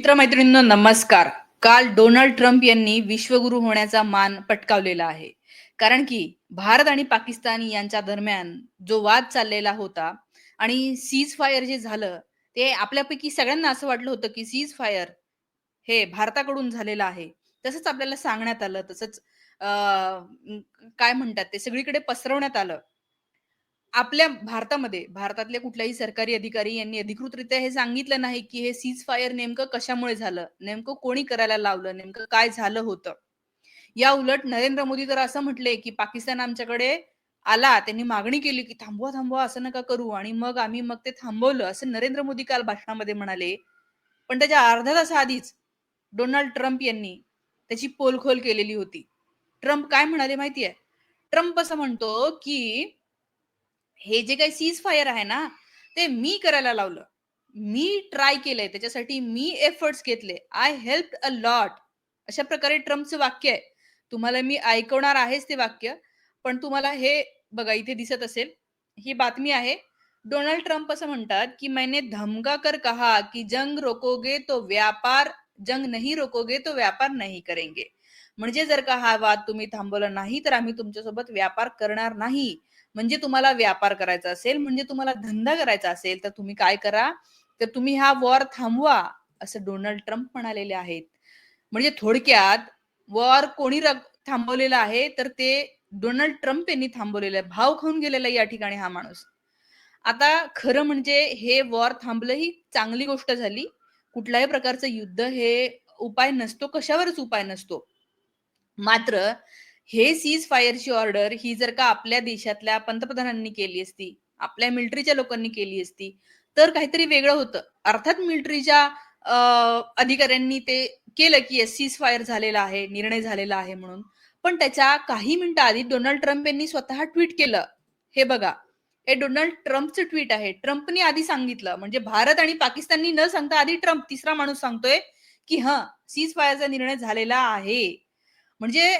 मित्रमैत्रिणींनो नमस्कार. काल Donald Trump यांनी विश्वगुरु होण्याचा मान पटकावलेला आहे. कारण की भारत आणि पाकिस्तान यांच्या दरम्यान जो वाद चाललेला होता आणि सीज फायर जे झालं ते आपल्यापैकी सगळ्यांना असं वाटलं होतं की सीज फायर हे भारताकडून झालेलं आहे. तसंच आपल्याला सांगण्यात आलं तसंच काय म्हणतात ते सगळीकडे पसरवण्यात आलं. आपल्या भारतामध्ये भारतातल्या कुठल्याही सरकारी अधिकारी यांनी अधिकृतरित्या हे सांगितलं नाही की हे सीज फायर नेमकं कशामुळे झालं? नेमकं कोणी करायला लावलं? नेमकं काय झालं होतं? या उलट नरेंद्र मोदी तर असं म्हटले की पाकिस्तान आमच्याकडे आला त्यांनी मागणी केली की थांबवा थांबवा असं नका करू आणि मग आम्ही मग ते थांबवलं असं नरेंद्र मोदी काल भाषणामध्ये म्हणाले. पण त्याच्या अर्ध्या तासाआधीच डोनाल्ड ट्रम्प यांनी त्याची पोलखोल केलेली होती. ट्रम्प काय म्हणाले माहितीये? ट्रम्प असं म्हणतो की हे जे काही सीज फायर आहे ना ते मी करायला लावलं. मी ट्राय केलंय त्याच्यासाठी मी एफर्ट्स घेतले. आय हेल्प अ लॉट अशा प्रकारे ट्रम्पचं वाक्य आहे. तुम्हाला मी ऐकवणार आहेच ते वाक्य पण तुम्हाला हे बघा इथे दिसत असेल. ही बातमी आहे. डोनाल्ड ट्रम्प असं म्हणतात की मैंने धमका कर कहा की जंग रोकोगे तो व्यापार जंग नाही रोकोगे तो व्यापार नाही करेंगे. म्हणजे जर का हा वाद तुम्ही थांबवला नाही तर आम्ही तुमच्यासोबत व्यापार करणार नाही. म्हणजे तुम्हाला व्यापार करायचा असेल म्हणजे तुम्हाला धंदा करायचा असेल तर तुम्ही काय करा? तर तुम्ही हा वॉर थांबवा असं डोनाल्ड ट्रम्प म्हणालेले आहेत. म्हणजे थोडक्यात वॉर कोणी थांबवलेला थांबवलेलं आहे तर ते डोनाल्ड ट्रम्प यांनी थांबवलेलं आहे. भाव खाऊन गेलेला या ठिकाणी हा माणूस. आता खरं म्हणजे हे वॉर थांबलं ही चांगली गोष्ट झाली. कुठल्याही प्रकारचं युद्ध हे उपाय नसतो कशावरच उपाय नसतो. मात्र हे सीज फायरची ऑर्डर ही जर का आपल्या देशातल्या पंतप्रधानांनी केली असती आपल्या मिलिटरीच्या लोकांनी केली असती तर काहीतरी वेगळं होतं. अर्थात मिलिटरीच्या अधिकाऱ्यांनी ते केलं की सीज फायर झालेला आहे निर्णय झालेला आहे म्हणून. पण त्याच्या काही मिनिटं आधी डोनाल्ड ट्रम्प यांनी स्वतः ट्विट केलं. हे बघा. हे डोनाल्ड ट्रम्पचं ट्विट आहे. ट्रम्पनी आधी सांगितलं. म्हणजे भारत आणि पाकिस्ताननी न सांगता आधी ट्रम्प तिसरा माणूस सांगतोय की हा सीज फायरचा निर्णय झालेला आहे. म्हणजे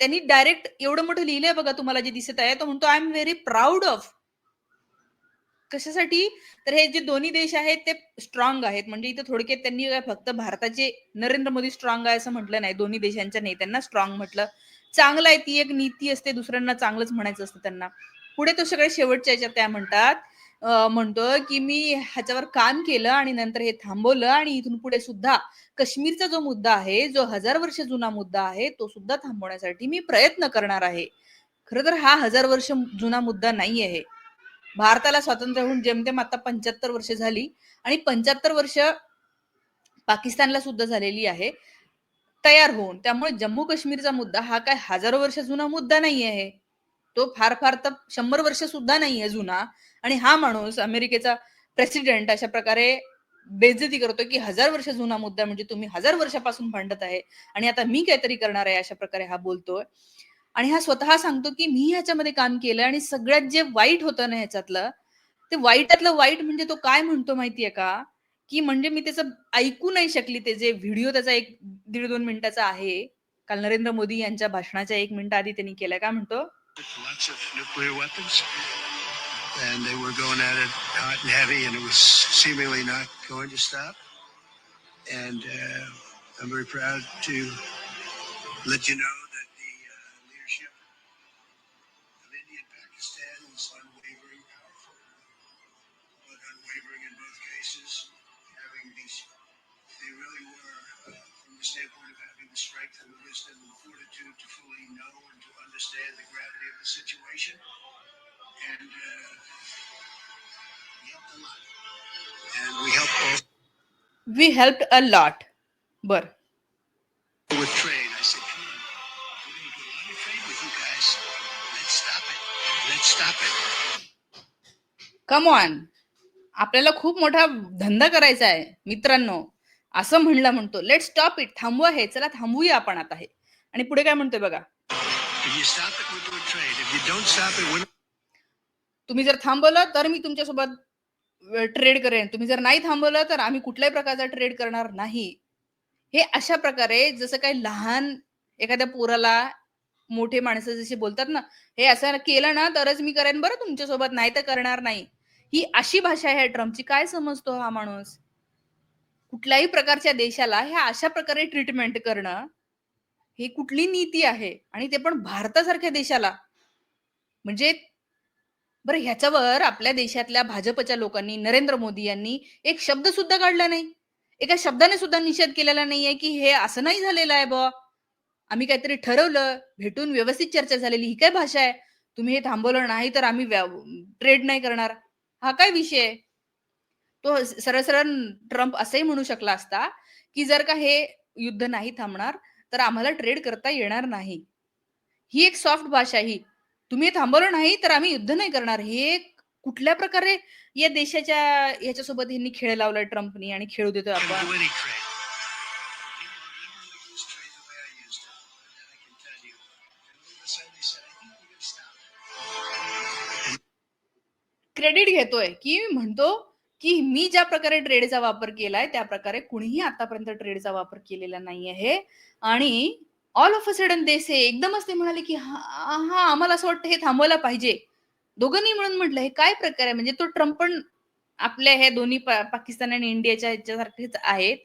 त्यांनी डायरेक्ट एवढं मोठं लिहिलंय बघा तुम्हाला जे दिसत आहे तो म्हणतो I am very proud of कशासाठी? तर हे जे दोन्ही देश आहेत ते स्ट्रॉंग आहेत. म्हणजे इथं थोडक्यात त्यांनी फक्त भारताचे नरेंद्र मोदी स्ट्रॉंग आहे असं म्हटलं नाही. दोन्ही देशांच्या नेत्यांना स्ट्रॉंग म्हटलं. चांगलं आहे ती एक नीती असते दुसऱ्यांना चांगलंच म्हणायचं असतं त्यांना. पुढे तो सगळे शेवटच्या याच्यात त्या म्हणतात म्हणतोय की मी ह्याच्यावर काम केलं आणि नंतर हे थांबवलं आणि इथून पुढे सुद्धा काश्मीरचा जो मुद्दा आहे जो हजार वर्ष जुना मुद्दा आहे तो सुद्धा थांबवण्यासाठी मी प्रयत्न करणार आहे. खर तर हा हजार वर्ष जुना मुद्दा नाही आहे भारताला स्वातंत्र्य होऊन जेमतेम आता पंच्याहत्तर वर्ष झाली आणि पंच्याहत्तर वर्ष पाकिस्तानला सुद्धा झालेली आहे तयार होऊन. त्यामुळे जम्मू काश्मीरचा मुद्दा हा काय हजारो वर्ष जुना मुद्दा नाही आहे तो फार फार तर शंभर वर्ष सुद्धा नाहीये जुना. आणि हा माणूस अमेरिकेचा प्रेसिडेंट अशा प्रकारे बेजती करतो की हजार वर्ष जुना मुद्दा म्हणजे तुम्ही हजार वर्षापासून भांडत आहे आणि आता मी काहीतरी करणार आहे अशा प्रकारे हा बोलतोय. आणि हा स्वतः सांगतो की मी ह्याच्यामध्ये काम केलं आणि सगळ्यात जे वाईट होतं ना ह्याच्यातलं ते वाईटातलं वाईट म्हणजे तो काय म्हणतो माहितीये का? की म्हणजे मी त्याचं ऐकू नाही शकली ते जे व्हिडिओ त्याचा एक दीड दोन मिनिटाचा आहे. काल नरेंद्र मोदी यांच्या भाषणाच्या एक मिनिट आधी त्यांनी केलं काय म्हणतो? And they were going at it hot and heavy, and it was seemingly not going to stop. And uh, I'm very proud to let you know that the uh, leadership of India and Pakistan is unwavering, powerful, but unwavering in both cases. Having these, they really were, uh, from the standpoint of having the strength and the wisdom and fortitude to fully know and to understand the gravity of the situation. And uh, stop it. Let's stop it. Come on आपल्याला खूप मोठा धंदा करायचा आहे मित्रांनो. असं म्हणला म्हणतो. लेट स्टॉप इट थांबवा हे. चला थांबवूया आपण आता हे. आणि पुढे काय म्हणतोय बघा. तुम्ही जर थांबवलं तर मी तुमच्यासोबत ट्रेड करेन. तुम्ही जर नाही थांबवलं तर आम्ही कुठल्याही प्रकारचा ट्रेड करणार नाही. हे अशा प्रकारे जसं काही लहान एखाद्या पोराला मोठे माणसं जसे बोलतात ना हे असं केलं ना तरच मी करेन. बरं तुमच्यासोबत नाही तर करणार नाही. ही अशी भाषा आहे ट्रम्पची काय समजतो हा माणूस? कुठल्याही प्रकारच्या देशाला ह्या अशा प्रकारे ट्रीटमेंट करणं ही कुठली नीती आहे? आणि ते पण भारतासारख्या देशाला. म्हणजे बरं ह्याच्यावर आपल्या देशातल्या भाजपच्या लोकांनी नरेंद्र मोदी यांनी एक शब्द सुद्धा काढला नाही. एका शब्दाने सुद्धा निषेध केलेला नाहीये की हे असं नाही झालेलं आहे बुवा. आम्ही काहीतरी ठरवलं भेटून व्यवस्थित चर्चा झालेली ही काय भाषा आहे? तुम्ही हे थांबवलं नाही तर आम्ही ट्रेड नाही करणार. हा काय विषय आहे? तो सरळ सरळ ट्रम्प असंही म्हणू शकला असता की जर का हे युद्ध नाही थांबणार तर आम्हाला ट्रेड करता येणार नाही. ही एक सॉफ्ट भाषा ही. तुम्ही थांबवलं नाही तर आम्ही युद्ध नाही करणार. हे कुठल्या प्रकारे या देशाच्या याच्यासोबत यांनी खेळ लावलाय ट्रम्पनी आणि खेळू देतो आपण. क्रेडिट घेतोय की म्हणतो की मी ज्या प्रकारे ट्रेडचा वापर केलाय त्या प्रकारे कुणीही आतापर्यंत ट्रेडचा वापर केलेला नाही आहे आणि ऑल ऑफ अ सडन ते से एकदमच ते म्हणाले की हा हा, आम्हाला असं वाटतं हे थांबवायला पाहिजे. दोघांनी म्हणून म्हटलं हे काय प्रकार आहे? म्हणजे तो ट्रम्प पण आपल्या हे दोन्ही पा- पाकिस्तान आणि इंडियाच्या ह्याच्यासारखेच आहेत.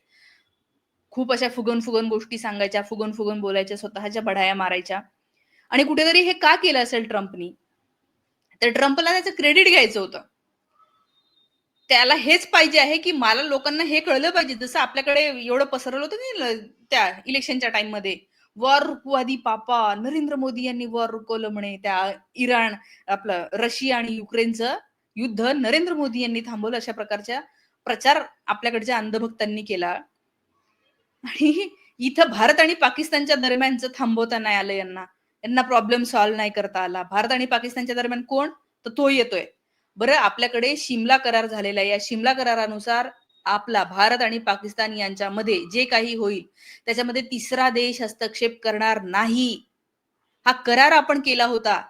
खूप अशा फुगन फुगन गोष्टी सांगायच्या फुगन फुगन बोलायच्या स्वतःच्या बढाया मारायच्या. आणि कुठेतरी हे का केलं असेल ट्रम्पनी? तर ट्रम्पला त्याचं क्रेडिट घ्यायचं होतं. त्याला हेच पाहिजे आहे की मला लोकांना हे कळलं पाहिजे. जसं आपल्याकडे एवढं पसरवलं होतं ना त्या इलेक्शनच्या टाइममध्ये वॉर रुकवादी पापा नरेंद्र मोदी यांनी वॉर रुकवलं म्हणे. त्या इराण आपलं रशिया आणि युक्रेनचं युद्ध नरेंद्र मोदी यांनी थांबवलं अशा प्रकारच्या प्रचार आपल्याकडच्या अंधभक्तांनी केला. आणि इथं भारत आणि पाकिस्तानच्या दरम्यानचं थांबवता नाही आलं यांना. यांना प्रॉब्लेम सॉल्व्ह नाही करता आला. भारत आणि पाकिस्तानच्या दरम्यान कोण? तर तो येतोय. बरं आपल्याकडे शिमला करार झालेला आहे. या शिमला करारानुसार आपला भारत आणि पाकिस्तान यांच्यामध्ये जे काही होईल त्याच्यामध्ये तिसरा देश हस्तक्षेप करणार नाही. हा करार आपण केला होता.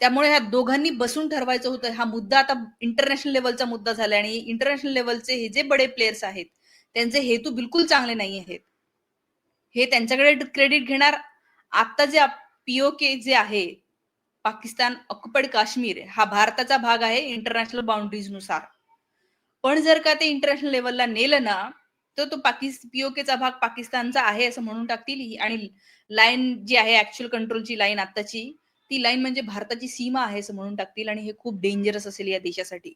त्यामुळे ह्या दोघांनी बसून ठरवायचं होतं. हा मुद्दा आता इंटरनॅशनल लेवलचा मुद्दा झाला आणि इंटरनॅशनल लेवलचे हे जे बडे प्लेयर्स आहेत त्यांचे हेतू बिलकुल चांगले नाही आहेत. हे त्यांच्याकडे क्रेडिट घेणार आता जे पीओके जे आहे पाकिस्तान ऑक्युपाइड काश्मीर हा भारताचा भाग आहे इंटरनॅशनल बाउंड्रीजनुसार. पण जर का ते इंटरनॅशनल लेवलला नेलं ना तर तो पाकिस पीओकेचा भाग पाकिस्तानचा आहे असं म्हणून टाकतील आणि लाईन जी आहे ऍक्च्युअल कंट्रोलची लाईन आताची ती लाईन म्हणजे भारताची सीमा आहे असं म्हणून टाकतील आणि हे खूप डेंजरस असेल या देशासाठी.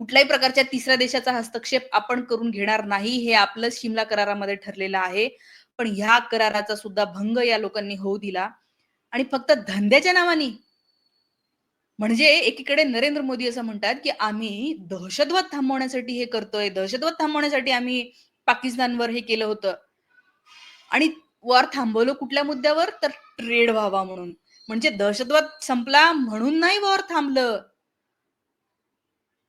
कुठल्याही प्रकारच्या तिसऱ्या देशाचा हस्तक्षेप आपण करून घेणार नाही हे आपलं शिमला करारामध्ये ठरलेलं आहे. पण ह्या कराराचा सुद्धा भंग या लोकांनी होऊ दिला. आणि फक्त धंद्याच्या नावाने म्हणजे एकीकडे नरेंद्र मोदी असं म्हणतात की आम्ही दहशतवाद थांबवण्यासाठी हे करतोय दहशतवाद थांबवण्यासाठी आम्ही पाकिस्तानवर हे केलं होतं. आणि वर थांबवलं कुठल्या मुद्द्यावर? तर ट्रेड व्हावा म्हणून. म्हणजे दहशतवाद संपला म्हणून नाही वार थांबलं.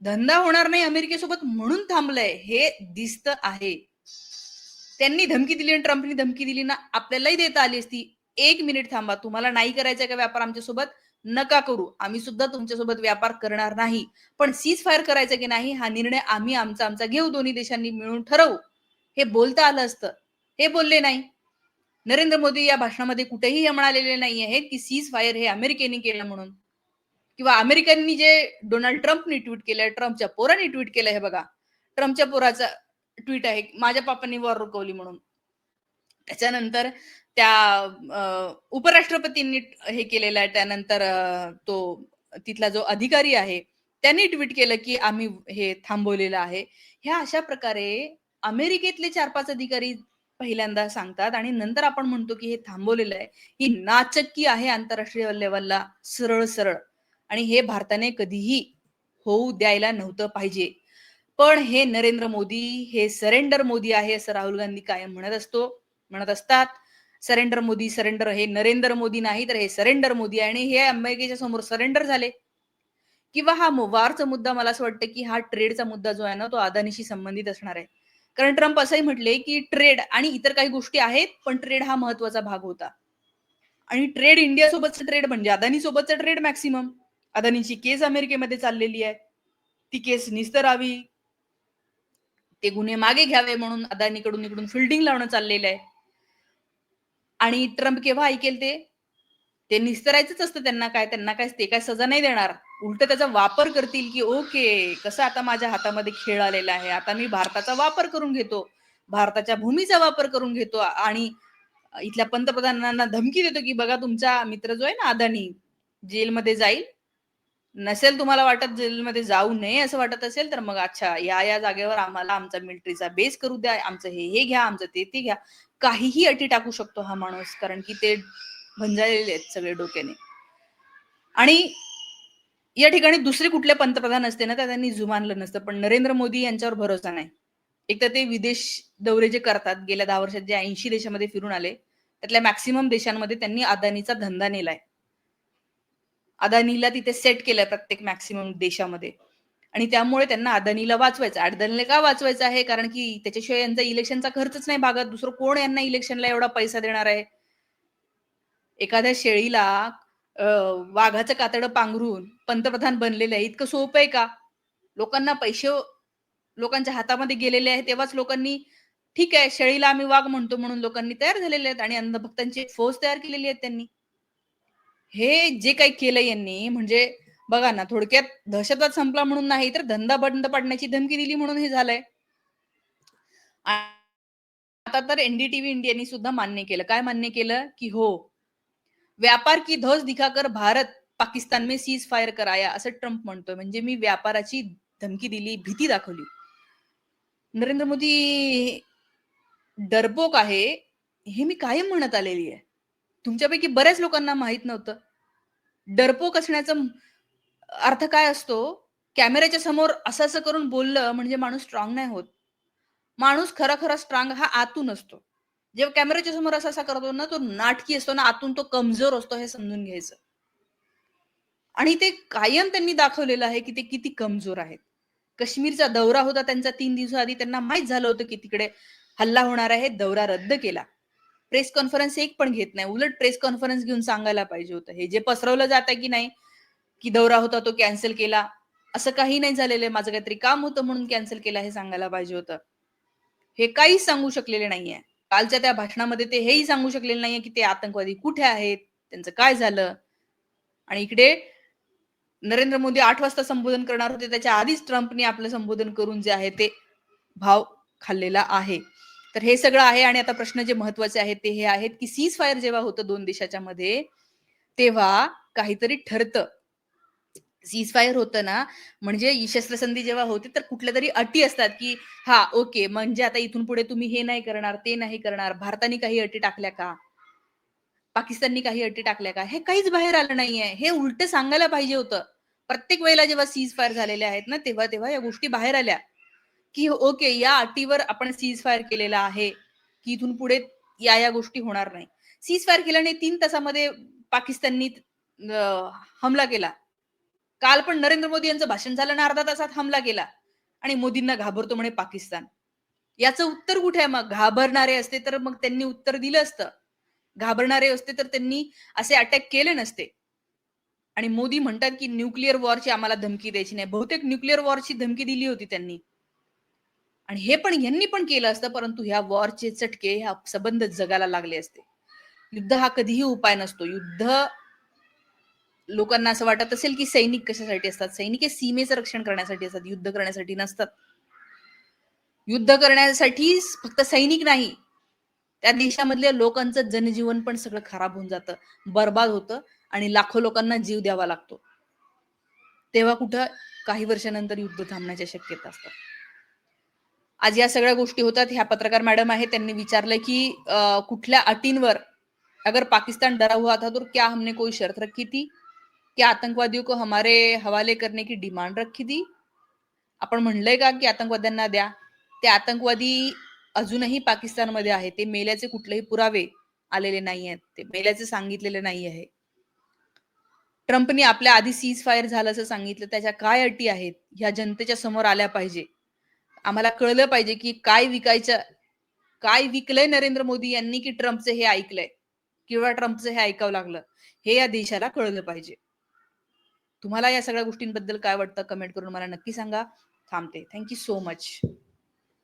धंदा होणार नाही अमेरिकेसोबत म्हणून थांबलंय हे दिसत आहे. त्यांनी धमकी दिली आणि ट्रम्पनी धमकी दिली ना आपल्यालाही देता आली असती. एक मिनिट थांबा तुम्हाला नाही करायचा का व्यापार आमच्यासोबत? नका करू. आम्ही सुद्धा तुमच्यासोबत व्यापार करणार नाही. पण सीज फायर करायचा की नाही हा निर्णय आम्ही आमचा आमचा घेऊ दोन्ही देशांनी मिळून ठरवू. हे बोलता आलं असतं. हे बोलले नाही. नरेंद्र मोदी या भाषणामध्ये कुठेही हे म्हणालेले नाही आहेत की सीज फायर हे अमेरिकेने केलं म्हणून. किंवा अमेरिकांनी जे डोनाल्ड ट्रम्पनी ट्विट केलंय ट्रम्पच्या पोरांनी ट्विट केलं हे बघा. ट्रम्पच्या पोराचा ट्विट आहे माझ्या पापांनी वॉर रुकवली म्हणून. त्याच्यानंतर त्या उपराष्ट्रपतींनी हे केलेलं आहे. त्यानंतर तो तिथला जो अधिकारी आहे त्यांनी ट्विट केलं की आम्ही हे थांबवलेलं आहे. ह्या अशा प्रकारे अमेरिकेतले चार पाच अधिकारी पहिल्यांदा सांगतात आणि नंतर आपण म्हणतो की हे थांबवलेलं आहे. ही नाचक्की आहे आंतरराष्ट्रीय लेवलला सरळ सरळ. आणि हे भारताने कधीही होऊ द्यायला नव्हतं पाहिजे. पण हे नरेंद्र मोदी हे सरेंडर मोदी आहे असं राहुल गांधी कायम म्हणत असतो. म्हणत असतात सरेंडर मोदी सरेंडर हे नरेंद्र मोदी नाही तर हे सरेंडर मोदी आहे. आणि हे अमेरिकेच्या समोर सरेंडर झाले. किंवा हा वारचा मुद्दा मला असं वाटतं की हा ट्रेडचा मुद्दा जो आहे ना तो अदानीशी संबंधित असणार आहे. कारण ट्रम्प असंही म्हटले की ट्रेड आणि इतर काही गोष्टी आहेत पण ट्रेड हा महत्त्वाचा भाग होता. आणि ट्रेड इंडिया सोबतचं ट्रेड म्हणजे अदानी सोबतचं ट्रेड मॅक्सिमम अदानीची केस अमेरिकेमध्ये चाललेली आहे. ती केस निस्तरावी ते गुन्हे मागे घ्यावे म्हणून अदानीकडून इकडून फिल्डिंग लावणं चाललेलं आहे. आणि ट्रम्प केव्हा ऐकेल ते? ते निस्तरायचंच असतं त्यांना काय त्यांना काय ते काय सजा नाही देणार. उलट त्याचा वापर करतील की ओके कसं आता माझ्या हातामध्ये खेळ आलेला आहे आता मी भारताचा वापर करून घेतो भारताच्या भूमीचा वापर करून घेतो आणि इथल्या पंतप्रधानांना धमकी देतो की बघा तुमचा मित्र जो आहे ना अदानी जेलमध्ये जाईल नसेल तुम्हाला वाटत जेलमध्ये जाऊ नये असं वाटत असेल तर मग अच्छा या या जागेवर आम्हाला आमचा मिलिटरीचा बेस करू द्या आमचं हे हे घ्या आमचं ते ते घ्या. काहीही अटी टाकू शकतो हा माणूस कारण की ते भंजाळलेले आहेत सगळे डोक्याने. आणि या ठिकाणी दुसरे कुठले पंतप्रधान असते ना तर त्यांनी जुमानलं नसतं. पण नरेंद्र मोदी यांच्यावर भरोसा नाही. एक तर ते विदेश दौरे जे करतात गेल्या दहा वर्षात जे ऐंशी देशामध्ये फिरून आले त्यातल्या मॅक्सिमम देशांमध्ये त्यांनी अदानीचा धंदा नेलाय. अदानीला तिथे सेट केलंय प्रत्येक मॅक्सिमम देशामध्ये. आणि त्यामुळे त्यांना अदानीला वाचवायचं अदानीला का वाचवायचं आहे? कारण की त्याच्याशिवाय यांचा इलेक्शनचा खर्चच नाही भागत. दुसरं कोण यांना इलेक्शनला एवढा पैसा देणार आहे? एखाद्या शेळीला वाघाचं कातडं पांघरून पंतप्रधान बनलेलं आहे. इतकं सोपं आहे का? लोकांना पैसे लोकांच्या हातामध्ये गेलेले आहे तेव्हाच लोकांनी ठीक आहे शेळीला आम्ही वाघ म्हणतो म्हणून लोकांनी तयार झालेले आहेत आणि अंधभक्तांची फौज तयार केलेली आहे त्यांनी. हे जे काही केलं यांनी म्हणजे बघा ना थोडक्यात दहशतवाद संपला म्हणून नाही तर धंदा बंद पडण्याची धमकी दिली म्हणून हे झालंय. आता तर एनडीटीव्ही इंडियानी सुद्धा मान्य केलं. काय मान्य केलं? की हो व्यापार की ध्वज दिखाकर भारत पाकिस्तान में सीज फायर कराया असं ट्रम्प म्हणतोय. म्हणजे मी व्यापाराची धमकी दिली भीती दाखवली. नरेंद्र मोदी डरपोक आहे हे मी कायम म्हणत आलेली आहे. तुमच्यापैकी बऱ्याच लोकांना माहीत नव्हतं. डरपोक असण्याचा अर्थ काय असतो? कॅमेऱ्याच्या समोर असं असं करून बोललं म्हणजे माणूस स्ट्रॉंग नाही होत. माणूस खरा खरा स्ट्रॉंग हा आतून असतो. जेव्हा कॅमेऱ्याच्या समोर असा असा करतो ना तो नाटकी असतो ना आतून तो कमजोर असतो हे समजून घ्यायचं. आणि ते कायम त्यांनी दाखवलेलं आहे की ते किती कमजोर आहेत. काश्मीरचा दौरा होता त्यांचा तीन दिवसाआधी त्यांना माहीत झालं होतं की तिकडे हल्ला होणार आहे दौरा रद्द केला. प्रेस कॉन्फरन्स एक पण घेत नाही. उलट प्रेस कॉन्फरन्स घेऊन सांगायला पाहिजे होतं. हे जे पसरवलं जात आहे की नाही की दौरा होता तो कॅन्सल केला असं काही नाही झालेलं आहे. माझं काहीतरी काम होतं म्हणून कॅन्सल केला हे सांगायला पाहिजे होतं. हे काहीच सांगू शकलेले नाहीये कालच्या त्या भाषणामध्ये ते हेही सांगू शकलेले नाहीये की ते आतंकवादी कुठे आहेत त्यांचं काय झालं. आणि इकडे नरेंद्र मोदी आठ वाजता संबोधन करणार होते. त्याच्या आधीच ट्रम्पने आपलं संबोधन करून जे आहे ते भाव खाल्लेला आहे. तर हे सगळं आहे आणि आता प्रश्न जे महत्त्वाचे आहेत ते हे आहेत की सीज फायर जेव्हा होतं दोन देशाच्या मध्ये तेव्हा काहीतरी ठरतं. सीज फायर होतं ना म्हणजे शस्त्रसंधी जेव्हा होते तर कुठल्या तरी अटी असतात की हा ओके म्हणजे आता इथून पुढे तुम्ही हे नाही करणार ते नाही करणार भारताने काही अटी टाकल्या का? पाकिस्ताननी काही अटी टाकल्या का? हे काहीच बाहेर आलं नाहीये. हे उलट सांगायला पाहिजे होतं. प्रत्येक वेळेला जेव्हा सीज फायर झालेले आहेत ना तेव्हा तेव्हा या गोष्टी बाहेर आल्या. की ओके या अटीवर आपण सीज फायर केलेला आहे की इथून पुढे या या गोष्टी होणार नाही. सीज फायर केल्याने तीन तासामध्ये पाकिस्ताननी हमला केला. काल पण नरेंद्र मोदी यांचं भाषण झालं ना अर्धा तासात हमला केला. आणि मोदींना घाबरतो म्हणे पाकिस्तान. याचं उत्तर कुठे आहे? मग घाबरणारे असते तर मग त्यांनी उत्तर दिलं असतं. घाबरणारे असते तर त्यांनी असे अटॅक केले नसते. आणि मोदी म्हणतात की न्यूक्लिअर वॉरची आम्हाला धमकी द्यायची नाही. बहुतेक न्यूक्लिअर वॉरची धमकी दिली होती त्यांनी. आणि हे पण यांनी पण केलं असतं परंतु ह्या वॉरचे चटके ह्या संबंध जगाला लागले असते. युद्ध हा कधीही उपाय नसतो. युद्ध लोकांना असं वाटत असेल की सैनिक कशासाठी असतात? सैनिक हे सीमेचं रक्षण करण्यासाठी असतात युद्ध करण्यासाठी नसतात. युद्ध करण्यासाठी फक्त सैनिक नाही. त्या देशामधल्या लोकांचं जनजीवन पण सगळं खराब होऊन जातं बर्बाद होतं आणि लाखो लोकांना जीव द्यावा लागतो. तेव्हा कुठं काही वर्षानंतर युद्ध थांबण्याच्या शक्यता असतात. आज या सगळ्या गोष्टी होतात. ह्या पत्रकार मॅडम आहे त्यांनी विचारलं की कुठल्या अटींवर अगर पाकिस्तान डरा हुआ था तो क्या हमने कोई शर्त रखी थी? क्या आतंकवादियों को हमारे हवाले करने की डिमांड रखी थी? आपण म्हणलंय का की आतंकवाद्यांना द्या? ते आतंकवादी अजूनही पाकिस्तानमध्ये आहे ते मेल्याचे कुठलेही पुरावे आलेले नाही आहेत. ते मेल्याचे सांगितलेले नाही आहे. ट्रम्पनी आपल्या आधी सीज फायर झालं असं सांगितलं. त्याच्या काय अटी आहेत? ह्या जनतेच्या समोर आल्या पाहिजे. आम्हाला कळलं पाहिजे की काय विकायचं काय विकलंय नरेंद्र मोदी यांनी की ट्रम्पचं हे ऐकलंय? किंवा ट्रम्पचं हे ऐकावं लागलं? हे या देशाला कळलं पाहिजे. तुम्हाला या सगळ्या गोष्टींबद्दल काय वाटतं? कमेंट करून मला नक्की सांगा. थांबते. Thank you so much